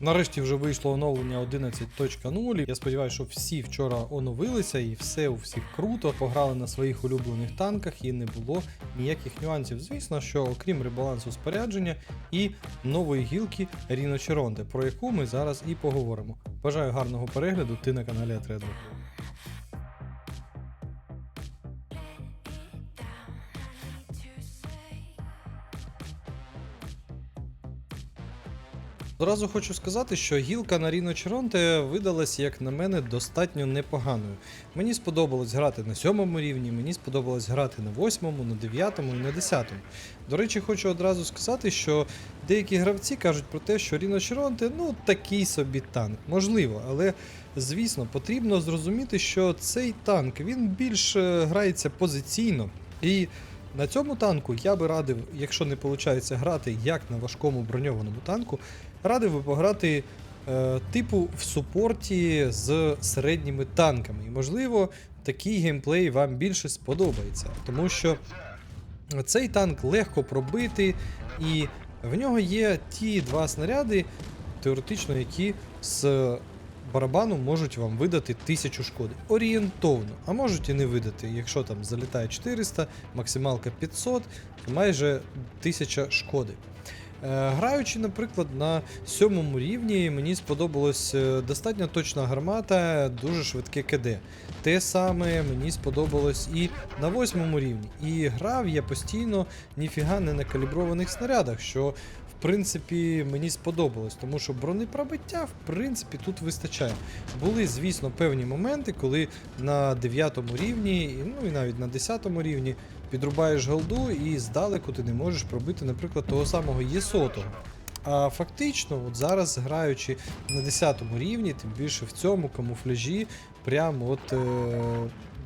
Нарешті вже вийшло оновлення 11.0. Я сподіваюся, що всі вчора оновилися і все у всіх круто. Пограли на своїх улюблених танках і не було ніяких нюансів. Звісно, що окрім ребалансу спорядження і нової гілки Ріно Черонте, про яку ми зараз і поговоримо. Бажаю гарного перегляду. Ти на каналі Атредо. Одразу хочу сказати, що гілка на Ріно Черонте видалась, як на мене, достатньо непоганою. Мені сподобалось грати на сьомому рівні, мені сподобалось грати на восьмому, на дев'ятому і на десятому. До речі, хочу одразу сказати, що деякі гравці кажуть про те, що Ріно Черонте ну такий собі танк. Можливо, але звісно, потрібно зрозуміти, що цей танк він більш е, грається позиційно. І на цьому танку я би радив, якщо не виходить грати як на важкому броньованому танку, радив би пограти е, типу в супорті з середніми танками. І можливо, такий геймплей вам більше сподобається, тому що цей танк легко пробити, і в нього є ті два снаряди, теоретично, які з барабану можуть вам видати 1000 шкоди. Орієнтовно, а можуть і не видати. Якщо там залітає 400, максималка 500, то майже 1000 шкоди. Е, Граючи, наприклад, на сьомому рівні, мені сподобалась е, достатньо точна гармата, дуже швидке КД. Те саме мені сподобалось і на восьмому рівні. І грав я постійно ніфіга не на каліброваних снарядах, що принципі мені сподобалось, тому що бронепробиття в принципі тут вистачає. Були, звісно, певні моменти, коли на 9 рівні, ну і навіть на 10 рівні підрубаєш голду і здалеку ти не можеш пробити, наприклад, того самого Єсотого. А фактично, от зараз граючи на 10 рівні, тим більше в цьому камуфляжі, прям от е,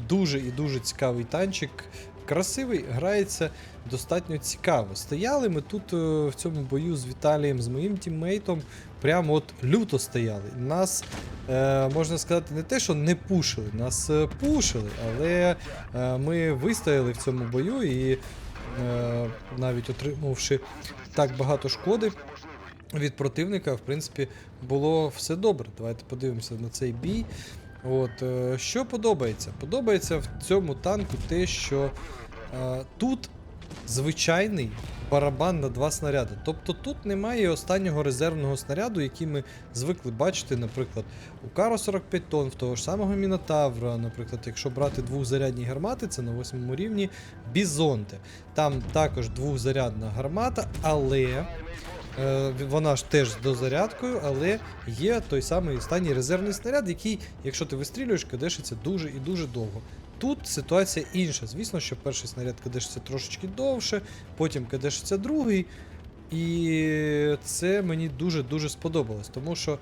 дуже і дуже цікавий танчик. Красивий, грається достатньо цікаво. Стояли ми тут е, в цьому бою з Віталієм, з моїм тіммейтом, прямо от люто стояли. Нас, е, можна сказати, не те, що не пушили, нас е, пушили, але ми вистояли в цьому бою і навіть отримавши так багато шкоди від противника, в принципі, було все добре. Давайте подивимося на цей бій. От, е, що подобається? Подобається в цьому танку те, що е, тут звичайний барабан на два снаряди. Тобто тут немає останнього резервного снаряду, який ми звикли бачити, наприклад, у Каро 45 тонн, в того ж самого Мінотавра, наприклад, якщо брати двохзарядні гармати, це на восьмому рівні Бізонте. Там також двохзарядна гармата, але. Е, Вона ж теж з дозарядкою, але є той самий останній резервний снаряд, який, якщо ти вистрілюєш, кадешиться дуже і дуже довго. Тут ситуація інша. Звісно, що перший снаряд кадешиться трошечки довше, потім кадешиться другий. І це мені дуже-дуже сподобалось, тому що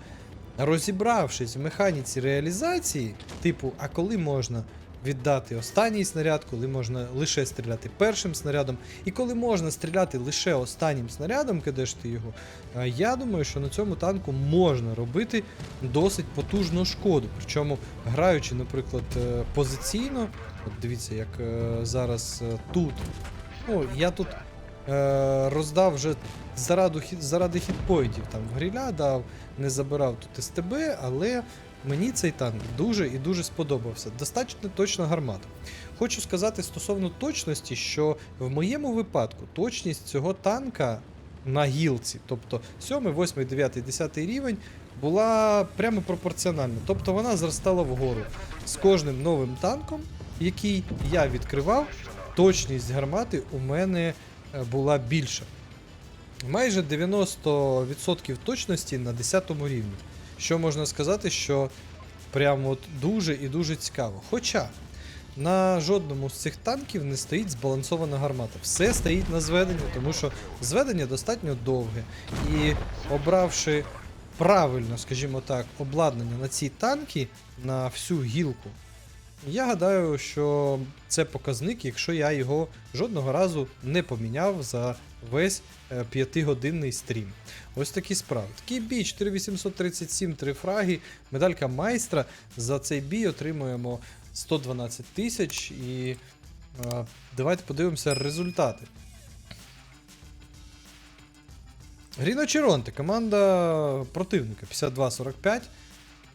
розібравшись в механіці реалізації, типу, а коли можна віддати останній снаряд, коли можна лише стріляти першим снарядом, і коли можна стріляти лише останнім снарядом, кидеш ти його, е, я думаю, що на цьому танку можна робити досить потужну шкоду. Причому граючи, наприклад, е, позиційно, от дивіться, як е, зараз тут. Ну, я тут роздав вже заради, хіт- заради хітпоїдів там гріля дав, не забирав тут СТБ, але мені цей танк дуже і дуже сподобався. Достатньо точна гармата. Хочу сказати стосовно точності, що в моєму випадку точність цього танка на гілці, тобто 7, 8, 9, 10 рівень, була прямо пропорціональна. Тобто вона зростала вгору. З кожним новим танком, який я відкривав, точність гармати у мене е, була більша. Майже 90% точності на 10 рівні. Що можна сказати, що прям от дуже і дуже цікаво. Хоча на жодному з цих танків не стоїть збалансована гармата. Все стоїть на зведенні, тому що зведення достатньо довге. І обравши правильно, скажімо так, обладнання на ці танки на всю гілку, я гадаю, що це показник, якщо я його жодного разу не поміняв за весь е, п'ятигодинний стрім. Ось такі справи. Такий бій 4837, 3 фраги, медалька майстра. За цей бій отримуємо 112 тисяч і е, давайте подивимося результати. Ріно Черонте, команда противника 52-45,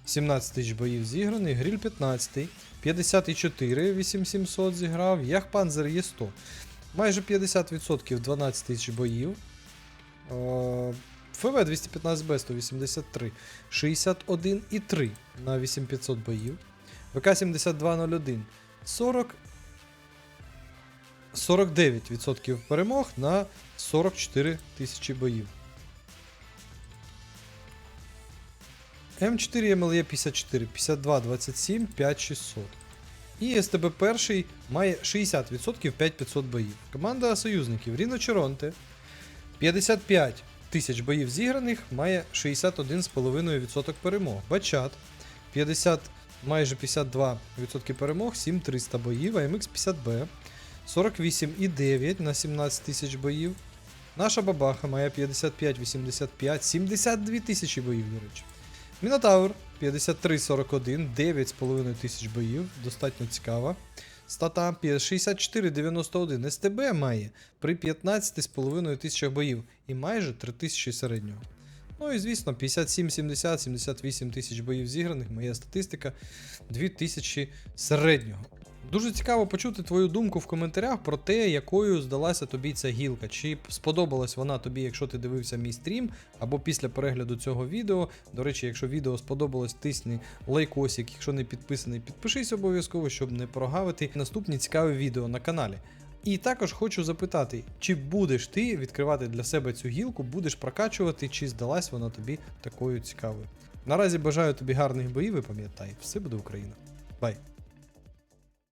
17 тисяч боїв зіграний, Гріль 15, 54, 8700 зіграв, Яхпанзер є 100. Майже 50% 12 тисяч боїв. Е, ФВ 215Б 183, 61,3 на 8500 боїв. ВК 7201, 40 49% перемог на 44 тисячі боїв. М4 МЛЕ 54, 52, 27, 5600. І СТБ перший має 60% 5500 боїв. Команда союзників Ріно Черонте 55 тисяч боїв зіграних, має 61,5% перемог. Бачат 50, майже 52% перемог, 7300 боїв, АМХ 50Б 48,9 на 17 тисяч боїв. Наша бабаха має 55-85, 72 тисячі боїв, до речі. Мінотавр 53-41, 9,5 тисяч боїв, достатньо цікава. Стата 64-91, СТБ має при 15,5 тисячах боїв і майже 3 тисячі середнього. Ну і звісно, 57-70, 78 тисяч боїв зіграних, моя статистика 2 тисячі середнього. Дуже цікаво почути твою думку в коментарях про те, якою здалася тобі ця гілка. Чи сподобалась вона тобі, якщо ти дивився мій стрім, або після перегляду цього відео. До речі, якщо відео сподобалось, тисни лайкосик. Якщо не підписаний, підпишись обов'язково, щоб не прогавити наступні цікаві відео на каналі. І також хочу запитати, чи будеш ти відкривати для себе цю гілку, будеш прокачувати, чи здалась вона тобі такою цікавою. Наразі бажаю тобі гарних боїв і пам'ятай, все буде Україна. Бай!